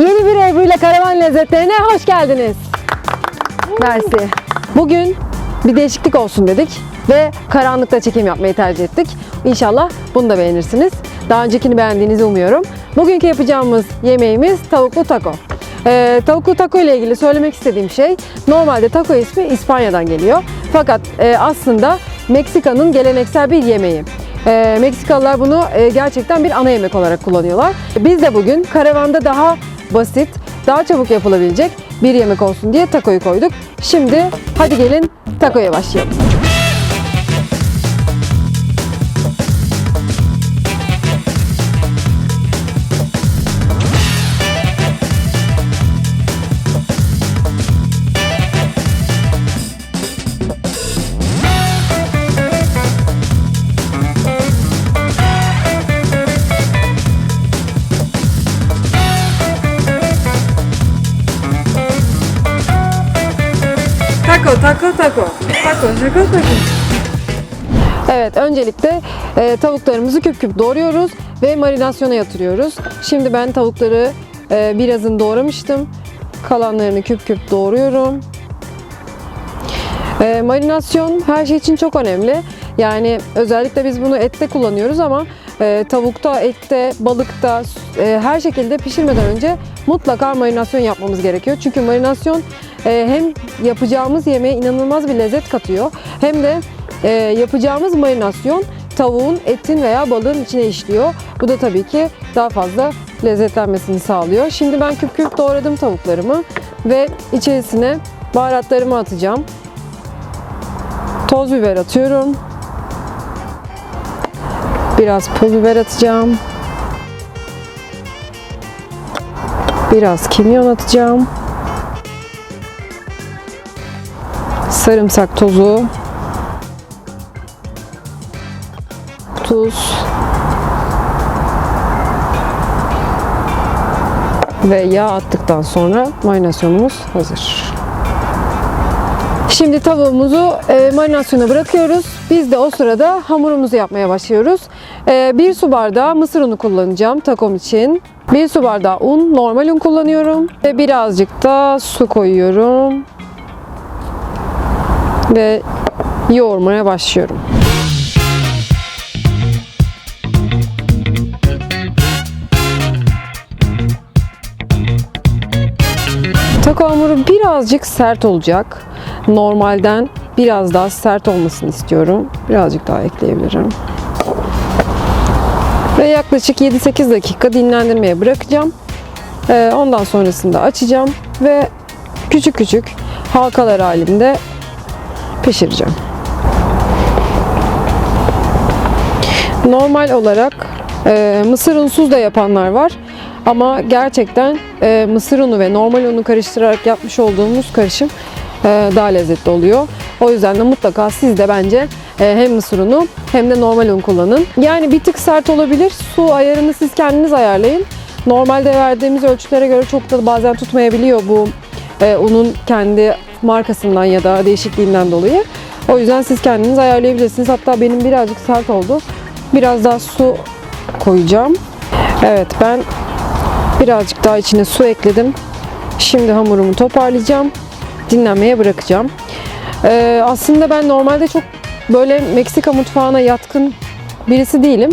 Yeni bir Ebru ile Karavan Lezzetlerine hoş geldiniz. Mersi. Bugün bir değişiklik olsun dedik ve karanlıkta çekim yapmayı tercih ettik. İnşallah bunu da beğenirsiniz. Daha öncekini beğendiğinizi umuyorum. Bugünkü yapacağımız yemeğimiz tavuklu taco. Ee, tavuklu taco ile ilgili söylemek istediğim şey normalde taco ismi İspanya'dan geliyor. Fakat e, aslında Meksika'nın geleneksel bir yemeği. Ee, Meksikalılar bunu e, gerçekten bir ana yemek olarak kullanıyorlar. Biz de bugün karavanda daha basit, daha çabuk yapılabilecek bir yemek olsun diye takoyu koyduk. Şimdi hadi gelin takoya başlayalım. Taco, taco, taco. Taco, taco, taco. Evet, öncelikle e, tavuklarımızı küp küp doğruyoruz ve marinasyona yatırıyoruz. Şimdi ben tavukları e, birazını doğramıştım. Kalanlarını küp küp doğruyorum. E, marinasyon her şey için çok önemli. Yani özellikle biz bunu ette kullanıyoruz ama e, tavukta, ette, balıkta e, her şekilde pişirmeden önce mutlaka marinasyon yapmamız gerekiyor. Çünkü marinasyon e, hem yapacağımız yemeğe inanılmaz bir lezzet katıyor hem de e, yapacağımız marinasyon tavuğun, etin veya balığın içine işliyor. Bu da tabii ki daha fazla lezzetlenmesini sağlıyor. Şimdi ben küp küp doğradım tavuklarımı ve içerisine baharatlarımı atacağım. Toz biber atıyorum. Biraz pul biber atacağım. Biraz kimyon atacağım. Sarımsak tozu. Tuz. Ve yağ attıktan sonra marinasyonumuz hazır. Şimdi tavuğumuzu e, marinasyona bırakıyoruz. Biz de o sırada hamurumuzu yapmaya başlıyoruz. E, bir su bardağı mısır unu kullanacağım takom için. Bir su bardağı un, normal un kullanıyorum. Ve birazcık da su koyuyorum. Ve yoğurmaya başlıyorum. Taco hamuru birazcık sert olacak. Normalden biraz daha sert olmasını istiyorum. Birazcık daha ekleyebilirim. Ve yaklaşık 7-8 dakika dinlendirmeye bırakacağım. Ee, Ondan sonrasında açacağım ve küçük küçük halkalar halinde pişireceğim. Normal olarak e, mısır unsuz da yapanlar var. Ama gerçekten e, mısır unu ve normal unu karıştırarak yapmış olduğumuz karışım e, daha lezzetli oluyor. O yüzden de mutlaka siz de bence hem mısır unu hem de normal un kullanın. Yani bir tık sert olabilir. Su ayarını siz kendiniz ayarlayın. Normalde verdiğimiz ölçülere göre çok da bazen tutmayabiliyor bu e, unun kendi markasından ya da değişikliğinden dolayı. O yüzden siz kendiniz ayarlayabilirsiniz. Hatta benim birazcık sert oldu. Biraz daha su koyacağım. Evet ben birazcık daha içine su ekledim. Şimdi hamurumu toparlayacağım. Dinlenmeye bırakacağım. Ee, aslında ben normalde çok böyle Meksika mutfağına yatkın birisi değilim.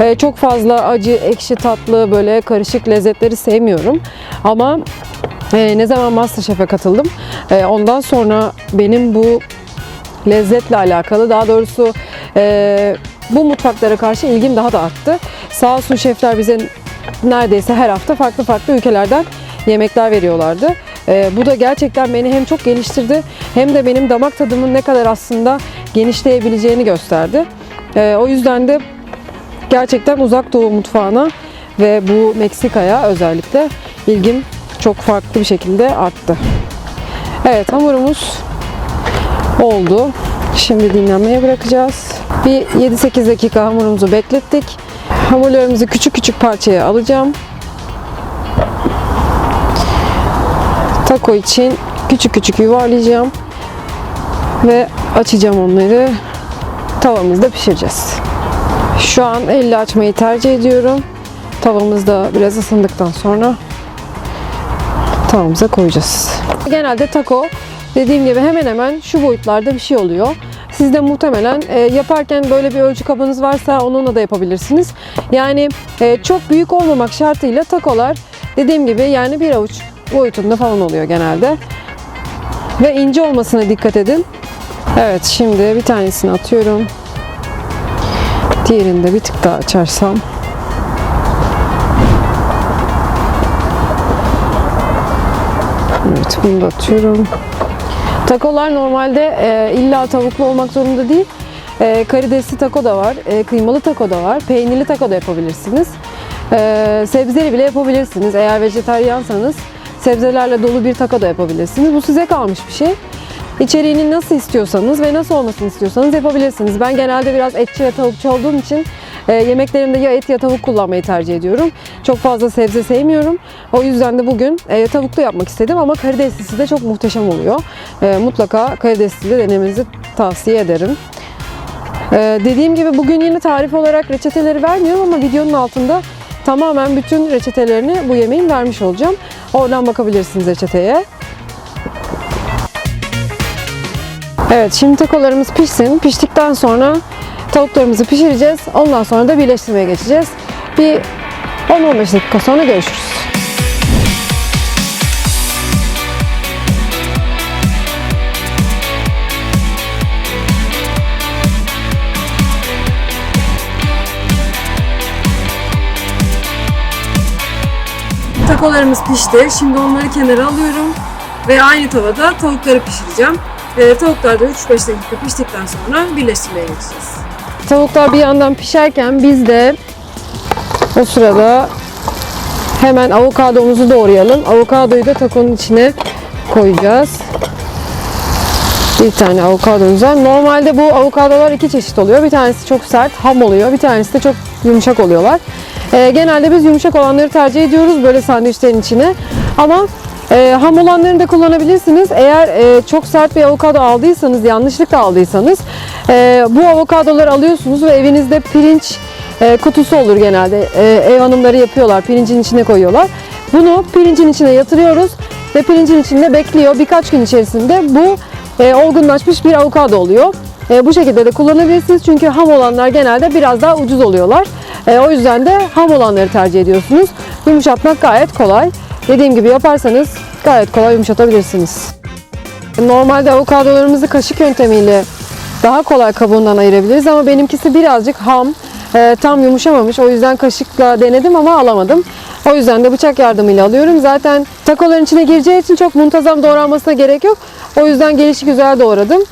Ee, çok fazla acı, ekşi, tatlı böyle karışık lezzetleri sevmiyorum. Ama e, ne zaman Masterchef'e katıldım. e, ondan sonra benim bu lezzetle alakalı daha doğrusu e, bu mutfaklara karşı ilgim daha da arttı. Sağ olsun şefler bize neredeyse her hafta farklı farklı ülkelerden yemekler veriyorlardı. E, bu da gerçekten beni hem çok geliştirdi hem de benim damak tadımın ne kadar aslında genişleyebileceğini gösterdi. E, o yüzden de gerçekten uzak doğu mutfağına ve bu Meksika'ya özellikle ilgim çok farklı bir şekilde arttı. Evet hamurumuz oldu. Şimdi dinlenmeye bırakacağız. Bir 7-8 dakika hamurumuzu beklettik. Hamurlarımızı küçük küçük parçaya alacağım. Taco için küçük küçük yuvarlayacağım. Ve açacağım onları. Tavamızda pişireceğiz. Şu an elle açmayı tercih ediyorum. Tavamız da biraz ısındıktan sonra tavamıza koyacağız. Genelde taco dediğim gibi hemen hemen şu boyutlarda bir şey oluyor. Siz de muhtemelen e, yaparken böyle bir ölçü kabınız varsa onunla da yapabilirsiniz. Yani e, çok büyük olmamak şartıyla takolar dediğim gibi yani bir avuç boyutunda falan oluyor genelde. Ve ince olmasına dikkat edin. Evet şimdi bir tanesini atıyorum. Diğerini de bir tık daha açarsam. Evet bunu da atıyorum. Takolar normalde e, illa tavuklu olmak zorunda değil. E, karidesli taco da var, e, kıymalı taco da var, peynirli taco da yapabilirsiniz. E, sebzeli bile yapabilirsiniz. Eğer vejetaryensanız sebzelerle dolu bir taco da yapabilirsiniz. Bu size kalmış bir şey. İçeriğini nasıl istiyorsanız ve nasıl olmasını istiyorsanız yapabilirsiniz. Ben genelde biraz etçi ve tavukçu olduğum için e, yemeklerimde ya et ya tavuk kullanmayı tercih ediyorum. Çok fazla sebze sevmiyorum. O yüzden de bugün e, tavuklu yapmak istedim ama karideslisi de çok muhteşem oluyor. E, mutlaka karidesli de denemenizi tavsiye ederim. E, dediğim gibi bugün yine tarif olarak reçeteleri vermiyorum ama videonun altında tamamen bütün reçetelerini bu yemeğin vermiş olacağım. Oradan bakabilirsiniz reçeteye. Evet şimdi takolarımız pişsin. Piştikten sonra tavuklarımızı pişireceğiz. Ondan sonra da birleştirmeye geçeceğiz. Bir 10-15 dakika sonra görüşürüz. Takolarımız pişti. Şimdi onları kenara alıyorum. Ve aynı tavada tavukları pişireceğim. Ee, tavuklar da 3-5 dakika piştikten sonra birleştirmeye geçeceğiz. Tavuklar bir yandan pişerken biz de o sırada hemen avokadomuzu doğrayalım. Avokadoyu da takonun içine koyacağız. Bir tane avokadomuz var. Normalde bu avokadolar iki çeşit oluyor. Bir tanesi çok sert, ham oluyor. Bir tanesi de çok yumuşak oluyorlar. Ee, genelde biz yumuşak olanları tercih ediyoruz böyle sandviçlerin içine. Ama e, ham olanlarını da kullanabilirsiniz. Eğer e, çok sert bir avokado aldıysanız, yanlışlıkla aldıysanız e, bu avokadoları alıyorsunuz ve evinizde pirinç e, kutusu olur genelde. E, ev hanımları yapıyorlar, pirincin içine koyuyorlar. Bunu pirincin içine yatırıyoruz ve pirincin içinde bekliyor. Birkaç gün içerisinde bu e, olgunlaşmış bir avokado oluyor. E, bu şekilde de kullanabilirsiniz çünkü ham olanlar genelde biraz daha ucuz oluyorlar. E, o yüzden de ham olanları tercih ediyorsunuz. Yumuşatmak gayet kolay. Dediğim gibi yaparsanız gayet kolay yumuşatabilirsiniz. Normalde avokadolarımızı kaşık yöntemiyle daha kolay kabuğundan ayırabiliriz ama benimkisi birazcık ham, e, tam yumuşamamış. O yüzden kaşıkla denedim ama alamadım. O yüzden de bıçak yardımıyla alıyorum. Zaten takoların içine gireceği için çok muntazam doğranmasına gerek yok. O yüzden gelişi güzel doğradım.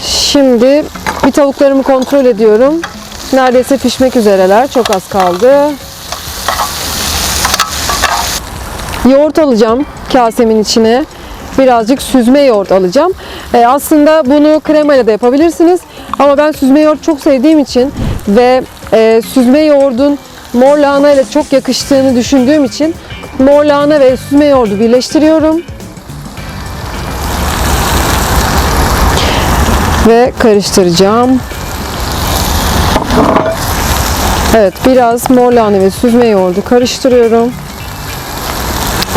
Şimdi bir tavuklarımı kontrol ediyorum. Neredeyse pişmek üzereler. Çok az kaldı. Yoğurt alacağım kasemin içine. Birazcık süzme yoğurt alacağım. Ee, aslında bunu kremayla da yapabilirsiniz. Ama ben süzme yoğurt çok sevdiğim için ve e, süzme yoğurdun mor lahana ile çok yakıştığını düşündüğüm için mor lahana ve süzme yoğurdu birleştiriyorum. Ve karıştıracağım. Evet biraz mor lahana ve süzme yoğurdu karıştırıyorum.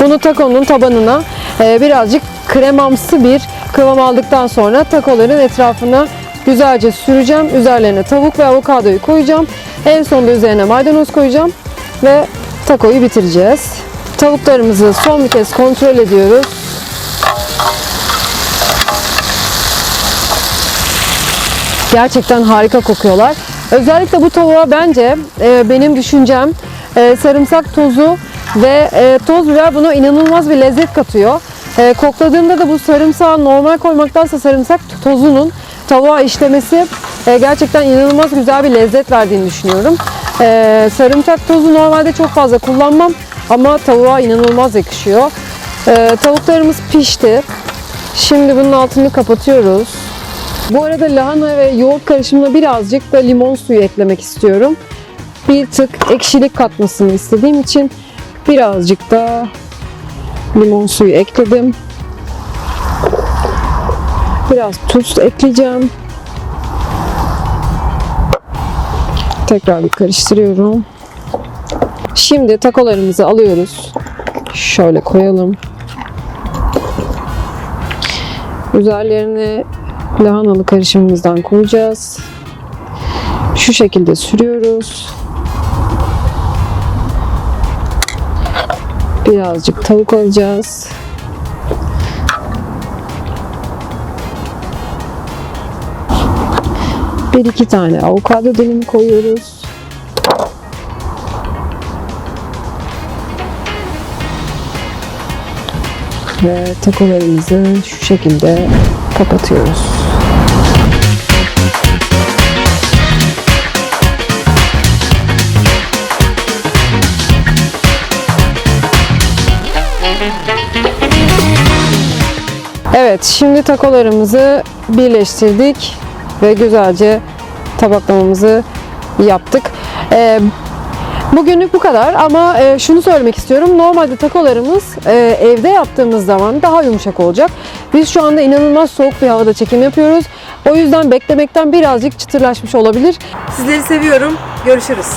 Bunu takonun tabanına e, birazcık kremamsı bir kıvam aldıktan sonra takoların etrafına güzelce süreceğim. Üzerlerine tavuk ve avokadoyu koyacağım. En sonunda üzerine maydanoz koyacağım ve takoyu bitireceğiz. Tavuklarımızı son bir kez kontrol ediyoruz. Gerçekten harika kokuyorlar. Özellikle bu tavuğa bence e, benim düşüncem e, sarımsak tozu ve e, toz biber buna inanılmaz bir lezzet katıyor. E, kokladığımda da bu sarımsağı normal koymaktansa sarımsak tozunun tavuğa işlemesi e, gerçekten inanılmaz güzel bir lezzet verdiğini düşünüyorum. E, sarımsak tozu normalde çok fazla kullanmam ama tavuğa inanılmaz yakışıyor. E, tavuklarımız pişti. Şimdi bunun altını kapatıyoruz. Bu arada lahana ve yoğurt karışımına birazcık da limon suyu eklemek istiyorum. Bir tık ekşilik katmasını istediğim için Birazcık da limon suyu ekledim. Biraz tuz ekleyeceğim. Tekrar bir karıştırıyorum. Şimdi takolarımızı alıyoruz. Şöyle koyalım. Üzerlerine lahanalı karışımımızdan koyacağız. Şu şekilde sürüyoruz. Birazcık tavuk alacağız. Bir iki tane avokado dilimi koyuyoruz. Ve takolarımızı şu şekilde kapatıyoruz. Evet, şimdi takolarımızı birleştirdik ve güzelce tabaklamamızı yaptık. Ee, Bugünlük bu kadar ama e, şunu söylemek istiyorum. Normalde takolarımız e, evde yaptığımız zaman daha yumuşak olacak. Biz şu anda inanılmaz soğuk bir havada çekim yapıyoruz. O yüzden beklemekten birazcık çıtırlaşmış olabilir. Sizleri seviyorum. Görüşürüz.